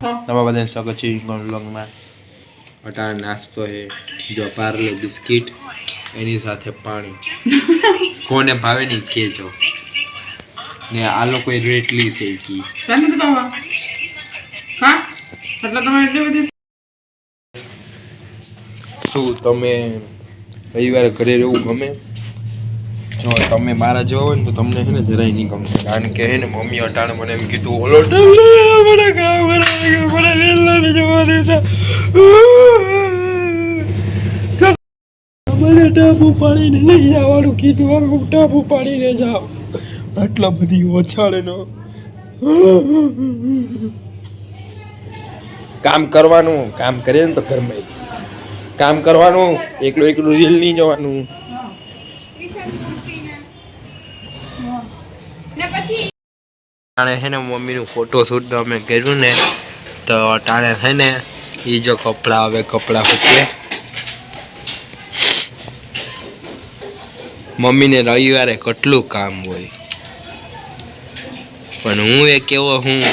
તમારા બધાને સ્વાગત છે ઇંગોન વ્લોગમાં અટાણ નાસ્તો છે જો પાર્લે બિસ્કિટ એની સાથે પાણી કોને ભાવે નહીં કેજો ને આ લોકો રેટલી છે કી તને કીધું હા એટલે તમે એટલી બધી શું તમે રવિવારે ઘરે રહેવું ગમે જો તમે મારા જેવા હોય ને તો તમને છે ને જરાય નહીં ગમશે કારણ કે હે ને મમ્મી અટાણે મને એમ કીધું ઓલો મને મને રેલા નહીં જવા દેતા મને ટાપુ પાડીને લઈ જવાનું કીધું હવે હું ટાપુ પાડીને જાઉં. આટલા બધી ઓછાળે કામ કરવાનું કામ કરીએ ને તો ઘરમાં જ કામ કરવાનું એકલું એકલું રીલ નહીં જવાનું. ટાણે હે ને મમ્મીનું ફોટો શૂટ અમે કર્યું ને, તો ટાણે હે ને એ જો કપડાં, હવે કપડાં મૂકીએ મમ્મીને રવિવારે કેટલું કામ હોય. પણ હું એ કેવો હું,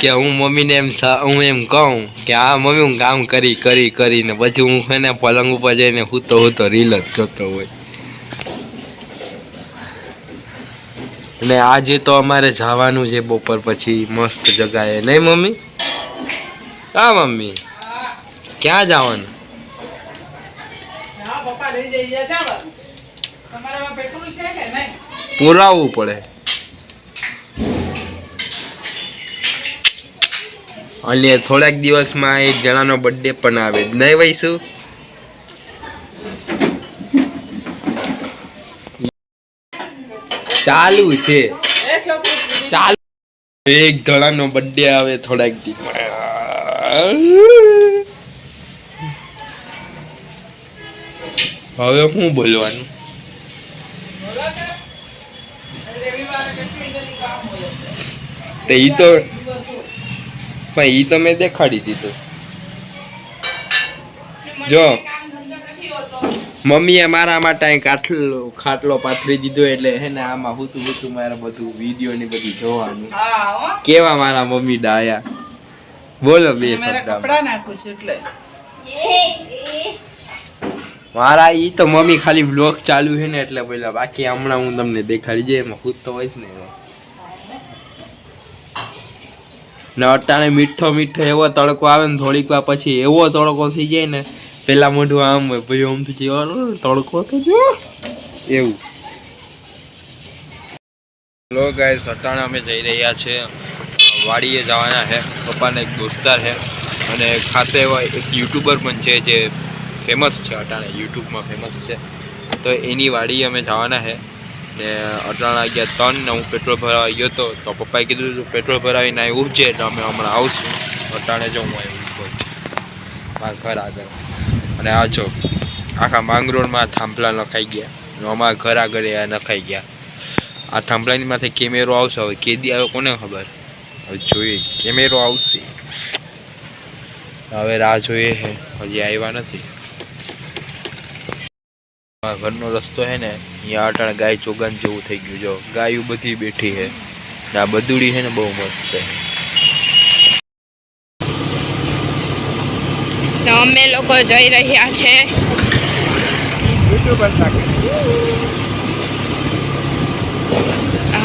કે હું મમ્મીને એમ હું એમ કહું કે આ મમ્મી હું કામ કરી કરી, કરીને પછી હું છે ને પલંગ ઉપર જઈને હું હૂતો રીલ જ જોતો હોય. અને આજે તો અમારે જવાનું છે બપોર પછી મસ્ત જગાએ. નહીં મમ્મી? હા મમ્મી. ક્યાં જવાનું? પુરાવવું પડે. અને થોડાક દિવસમાં એક જણાનો બર્થડે પણ આવે. નહીં વહીશું ચાલુ છે. ચાલુ. એક જણાનો બર્થડે આવે થોડાક દિવસ. હવે શું બોલવાનું? બોલો તો. પણ તો મેં દેખાડી દીધું. જો. મમ્મીએ મારા માટે અહીં કાટલો ખાટલો પાથરી દીધો એટલે હે ને આમાં હુતું હુતું મારે બધું વીડિયો ને બધું જોવાનું. કેવા મારા મમ્મી ડાયા? બોલો બે શબ્દ મારા ઈ તો મમ્મી ખાલી બ્લોગ ચાલુ છે ને એટલે પેલા બાકી હમણાં હું તમને દેખાડી જઈએ એમાં ખુદ તો હોય ને ને અટાણે મીઠો મીઠો એવો તડકો આવે ને થોડીક વાર પછી એવો તડકો થઈ જાય ને પેલા મોઢું આમ હોય ભાઈ આમ થી જવાનું તડકો તો જો. એવું. હેલો ગાય સટાણા અમે જઈ રહ્યા છે. વાડીએ જવાના છે. પપ્પાને એક દોસ્તાર છે. અને ખાસ એવા એક યુટ્યુબર પણ છે જે ફેમસ છે અટાણે, યુટ્યુબમાં ફેમસ છે. તો એની વાડીએ અમે જવાના છે. ને અટાણા ગયા ત્રણ ને હું પેટ્રોલ ભરાવા ગયો હતો તો પપ્પાએ કીધું હતું પેટ્રોલ ભરાવીને આવી ઉપજે એટલે અમે હમણાં આવશું. અટાણે જવું હું ઊભો મારા ઘર આગળ. અને આ જો, આખા માંગરોળમાં થાંભલા નખાઈ ગયા. અમારા ઘર આગળ નખાઈ ગયા. આ થાંભલાની માથે કેમેરો આવશે, હવે કેદી આવે કોને ખબર? હવે જોઈએ, કેમેરો આવશે. હવે રાહ જોઈએ છે, હજી આવ્યા નથી. ઘરનો રસ્તો છે ને, અહીંયા અટાણે ગાય ચોગાન જેવું થઈ ગયું જો, ગાયું બધી બેઠી છે. ને આ બદુડી છે ને બહુ મસ્ત છે. તો અમે લોકો જઈ રહ્યા છે.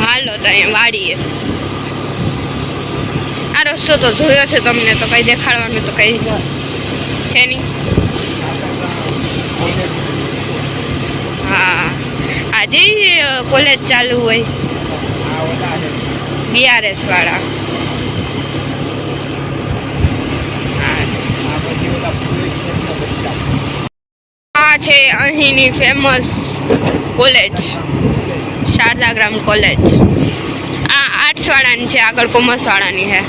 હાલો તો અહીંયા વાડીએ. આ રસ્તો તો જોયો છે તમને તો કઈ દેખાડવાનું તો કઈ છે નહીં. હા આજે કોલેજ ચાલુ હોય. બીઆરએસ વાળા હા આ છે અહીંની ફેમસ કોલેજ શારદાગ્રામ કોલેજ આ આર્ટ્સવાળાની છે, આગળ કોમર્સવાળાની છે.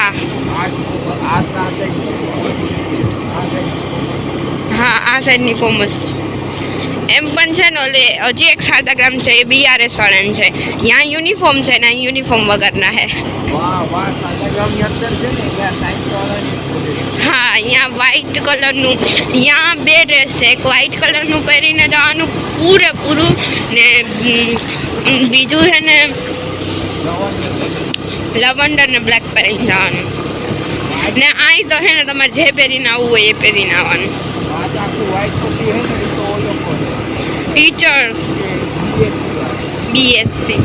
આ હા, આ સાઈડની કોમર્સ એમ પણ છે ને, ઓલે, હજી એક શારદાગ્રામ છે, એ બીઆરએસ વાળાની છે. ત્યાં યુનિફોર્મ છે ને યુનિફોર્મ વગરના છે. હા અહીંયા વ્હાઈટ કલરનું અહીંયા બે ડ્રેસ છે એક વ્હાઈટ કલરનું પહેરીને જવાનું પૂરેપૂરું ને બીજું છે ને લવંડર ને બ્લેક પહેરીને જવાનું. ને અહીં તો છે ને તમારે જે પહેરીને આવવું હોય એ પહેરીને આવવાનું. ટીચર્સ બીએસસી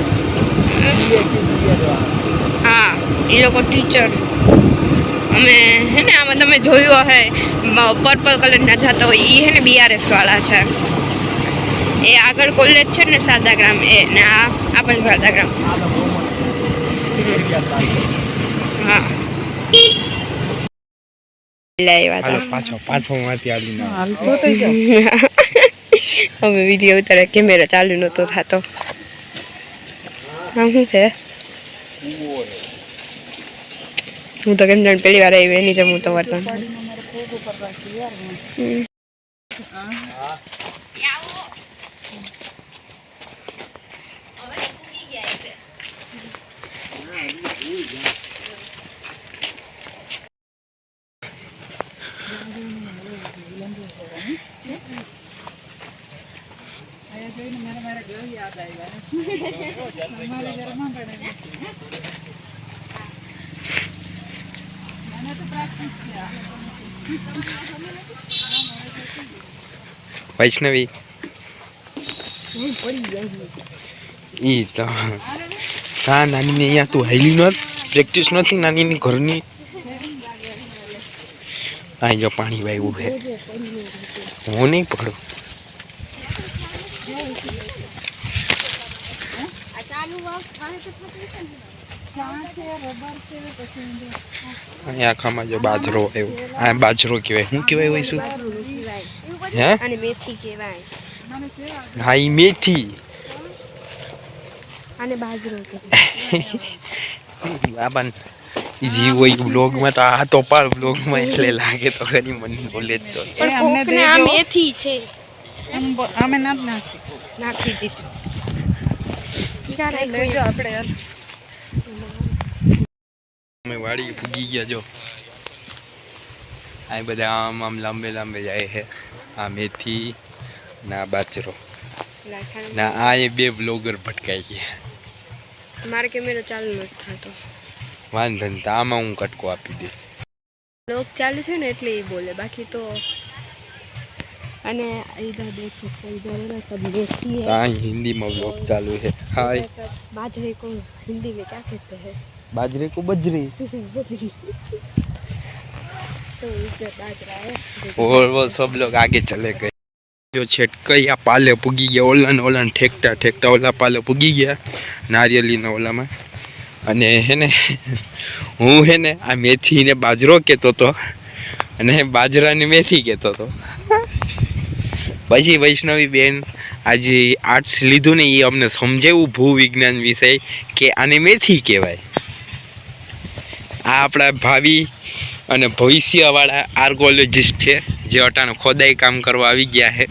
હા એ લોકો ટીચર અમે હે ને આમાં તમે જોયું હશે પર્પલ કલરના જતા હોય એ હે ને બીઆરએસ વાળા છે. એ આગળ કોલેજ છે ને સાદાગ્રામ એ ને આ આ પણ સાદાગ્રામ. હા. હવે વીડિયો ઉતારે કેમેરા ચાલુ નતો થતો. આમ શું છે? હું તો કેમ જાણ પહેલી વાર આવી એની જેમ હું તો વર્તન મારા ઘર યાદ આવ્યા. અમારા ઘરમાં પણ એમ. મને તો practice છે આ. વૈષ્ણવી ઈ તો હા નાની ને અહીંયા તું હેલી નત પ્રેક્ટિસ નથી નાની ની ઘરની. આ જો પાણી વાયવું છે. હું નહીં પડું અહીંયા આખામાં જો બાજરો આવ્યો આ બાજરો કહેવાય. શું કહેવાય હોય શું? હે? અને મેથી કહેવાય. હા મેથી. અને બાજરો કહેવાય. બાબા જીવ હોય બ્લોગમાં તો આ તો પાર બ્લોગમાં એટલે લાગે તો ખરી મને બોલે જ તો અમને આ મેથી છે. અમે નાખી. નાખી દીધી. આપણે અમે વાડી પૂગી ગયા જો આ બધા આમ આમ લાંબે લાંબે જાય છે આ મેથી ના બાજરો ના આ એ બે બ્લોગર ભટકાઈ ગયા મારે કેમેરો ચાલુ નથી થતો વાંધો નહીં તો આમાં હું કટકો આપી દે લોક ચાલુ છે ને એટલે એ બોલે બાકી તો અને इधर देखो इधर है ना सब मेथी તો है આ હિન્દીમાં બ્લોગ ચાલુ છે હાય सब बाजरे को हिंदी में क्या कहते हैं બાજરે કો બજરી बजरी तो इसे बाजरा है और वो सब लोग आगे चले गए जो छेटकई आ पाले पुगी ગયા ઓલા ને ઓલા ને ઠેકતા ઠેકતા ઓલા પાલે પુગી ગયા નારિયેલીના ઓલામાં અને હે ને હું હે ને આ મેથી ને બાજરો કહેતો હતો અને બાજરાની મેથી કહેતો હતો પછી વૈષ્ણવી બેન આજે આર્ટ્સ લીધું ને એ અમને સમજાવ્યું ભૂ વિજ્ઞાન વિષય કે આને મેથી કહેવાય આ આપણા ભાવિ અને ભવિષ્યવાળા આર્કોલોજિસ્ટ છે જે અટાનું ખોદાઈ કામ કરવા આવી ગયા છે.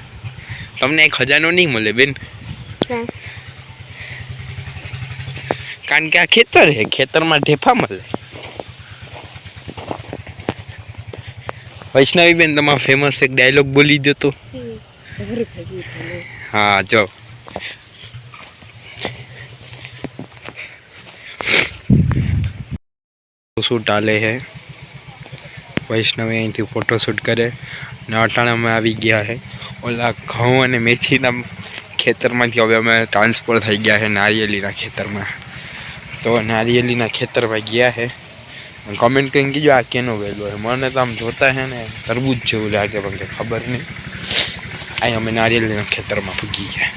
તમને એક ખજાનો નહીં મળે બેન? કારણ કે આ ખેતર છે ખેતરમાં ઢેફા મળે. વૈષ્ણવીબેન તમારો ફેમસ એક ડાયલોગ બોલી દો તો. હા જો. શૂટ આલે છે વૈષ્ણવી અહીંથી ફોટોશૂટ કરે. અને અટાણામાં આવી ગયા છે ઓલા ઘઉં અને મેથીના ખેતરમાંથી હવે અમે ટ્રાન્સફર થઈ ગયા છે નારિયેલીના ખેતરમાં. તો નારિયેલીના ખેતરમાં ગયા છે કમેન્ટ કરીને કીધું આ કેનો વહેલો છે મને તો આમ જોતા છે ને તરબૂજ જેવું લાગે પણ કંઈ ખબર નહીં. અહીં અમે નારિયેલીના ખેતરમાં ભૂગી ગયા.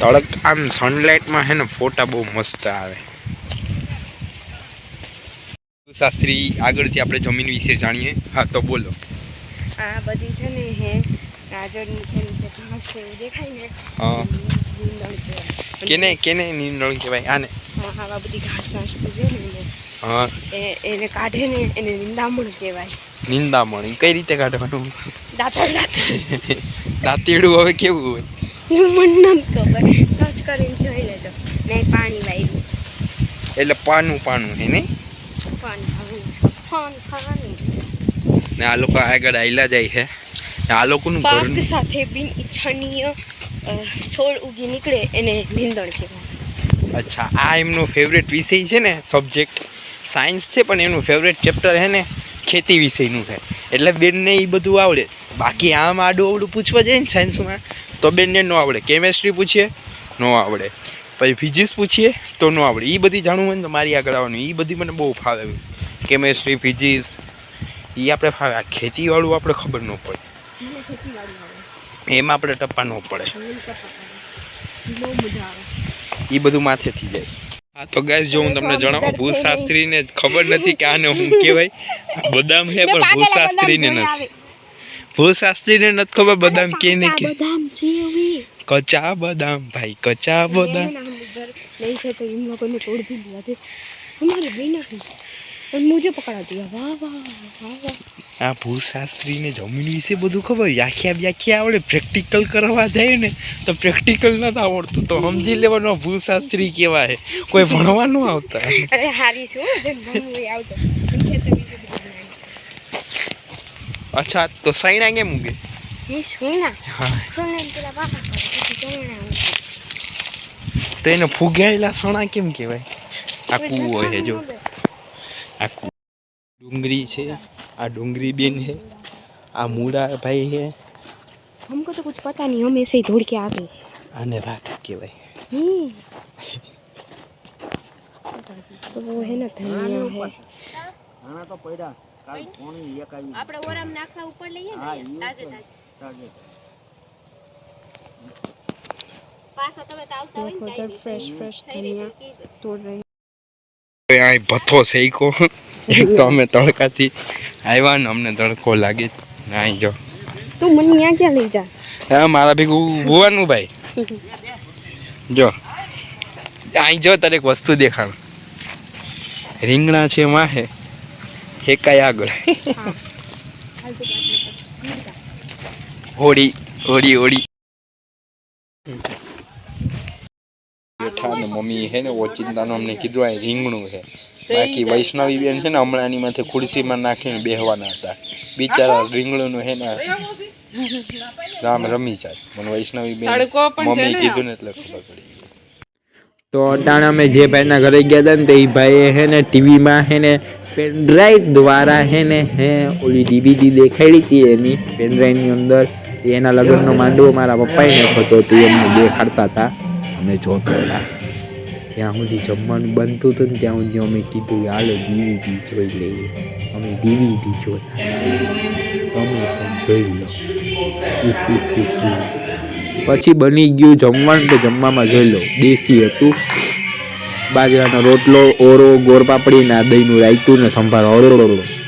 તડક આમ સનલાઇટમાં હે ને ફોટા બહુ મસ્ત આવે. શાસ્ત્રી આગળથી આપણે જમીન વિશે જાણીએ. હા તો બોલો. આ બધી છે ને હે ગાજર નીચે નીચે ઘાસ એવું દેખાય ને હા. કેને કેને નીંદણ કહેવાય? આને. હા આવા બધી ઘાસ ઘાસ છે ને હા. એ એને કાઢે ને એને નિંદામણ કહેવાય. નિંદામણ કઈ રીતે કાઢવાનું? દાંતણ દાંતણ હવે કેવું હોય? મને નથી ખબર. સર્ચ કરીને જોઈ લેજો. ને પાણી વાળ્યું એટલે પાનું પાનું હે નહીં? પાણી પાણી પાણી પાણી ને. આ લોકો આગળ આયલા જાય છે આ લોકોનું પાક સાથે બિન ઈચ્છનીય છોડ ઉગી નીકળે એને નીંદણ કહેવાય. અચ્છા આ એમનો ફેવરેટ વિષય છે ને સબ્જેક્ટ સાયન્સ છે પણ એનું ફેવરેટ ચેપ્ટર છે ને ખેતી વિષયનું છે. એટલે બેનને એ બધું આવડે. બાકી આમ આડું અવડું પૂછવા જાય ને સાયન્સમાં તો બેનને ન આવડે. કેમેસ્ટ્રી પૂછીએ ન આવડે. પછી ફિઝિક્સ પૂછીએ તો ન આવડે. એ બધી જાણવું હોય ને તો મારી આગળ આવવાનું. એ બધી મને બહુ ફાવે. કેમેસ્ટ્રી ફિઝિક્સ એ આપણે ફાવે. આ ખેતીવાળું આપણે ખબર ન પડે. એમાં આપણે ટપ્પા ન પડે. એ બધું માથેથી જાય. હા તો ગાઈસ જો હું તમને જણાવું ભૂશાસ્ત્રીને ખબર નથી કે આને હું કહેવાય. બદામ છે પણ ભૂશાસ્ત્રીને નથી. હું શાસ્ત્રીને નથી ખબર બદામ કે ને કે. કચા બદામ ભાઈ કચા બદામ. લઈ છે તો એમ લોકોને તોડ ભી દીધા તે અમારે ભાઈ નથી મુજે પકડા દીધા વાહ વાહ વાહ આ ભૂશાસ્ત્રીને જમીન વિશે બધું ખબર? યાખ્યા વ્યાખ્યા આવડે પ્રેક્ટિકલ કરવા જાય ને તો પ્રેક્ટિકલ નથી આવડતું. તો સમજી લેવાનું ભૂશાસ્ત્રી કેવા છે. કોઈ ભણવાનું આવતા. અરે હારી છું આવતો. અચ્છા તો સૈણા કેમ ઉગે તો એને ફૂગેલા સણા કેમ કહેવાય? આ કૂવો છે જો. આ કૂવો ડુંગળી છે આ ડુંગળી બેન છે આ મૂળા ભાઈ છે. હમકો તો કુછ પતા નહીં હમે એસે ધોળકે આવે આને રાખ કેવાય હમ. તો હે ના ધનિયા હે. આના તો પડ્યા કાલ ભથ્થો શેકો એક તો અમે તડકાથી આવ્યા ને અમને તડકો લાગી. નાઈ જો. તું મને હા મારા ભેગું ભુવાનું ભાઈ. જો. અહીં જો તારે એક વસ્તુ દેખાણ. રીંગણા છે માહે. હેકાય આગળ. હોળી હોળી હોળી. બેઠા ને મમ્મી હે ને ઓચિંતાનું અમને કીધું આ રીંગણું છે. બાકી વૈષ્ણવી બેન છે ને હમણાં એની માથે ખુરશીમાં નાખીને બેહવાના હતા. બિચારા રીંગણું હે ને રામ રમી જાય. મને વૈષ્ણવી બેન તડકો પણ છે મમ્મી કીધું ને એટલે ખબર પડી તો અટાણે અમે જે ભાઈના ઘરે ગયા હતા ને તે એ ભાઈએ હે ને ટીવીમાં હે ને પેનડ્રાઈવ દ્વારા હે ને હે, ઓલી ડીવીડી દેખાડી હતી એની પેનડ્રાઈવની અંદર. એના લગ્નનો માંડવો મારા પપ્પાએ નાખતો હતો એમને દેખાડતા હતા. અમે જોતા હતા ત્યાં સુધી જમવાનું બનતું હતું ને ત્યાં સુધી અમે કીધું, હાલો ડીવીડી જોઈ લઈએ. અમે ડીવીડી જોતા અમે પણ જોઈ લો. પછી બની ગયું જમવાનું, તો જમવામાં જોઈ લો. દેશી હતું. બાજરાનો રોટલો ઓરો ગોળ પાપડી ના દહીંનું રાયતું ને સંભાર. ઓરો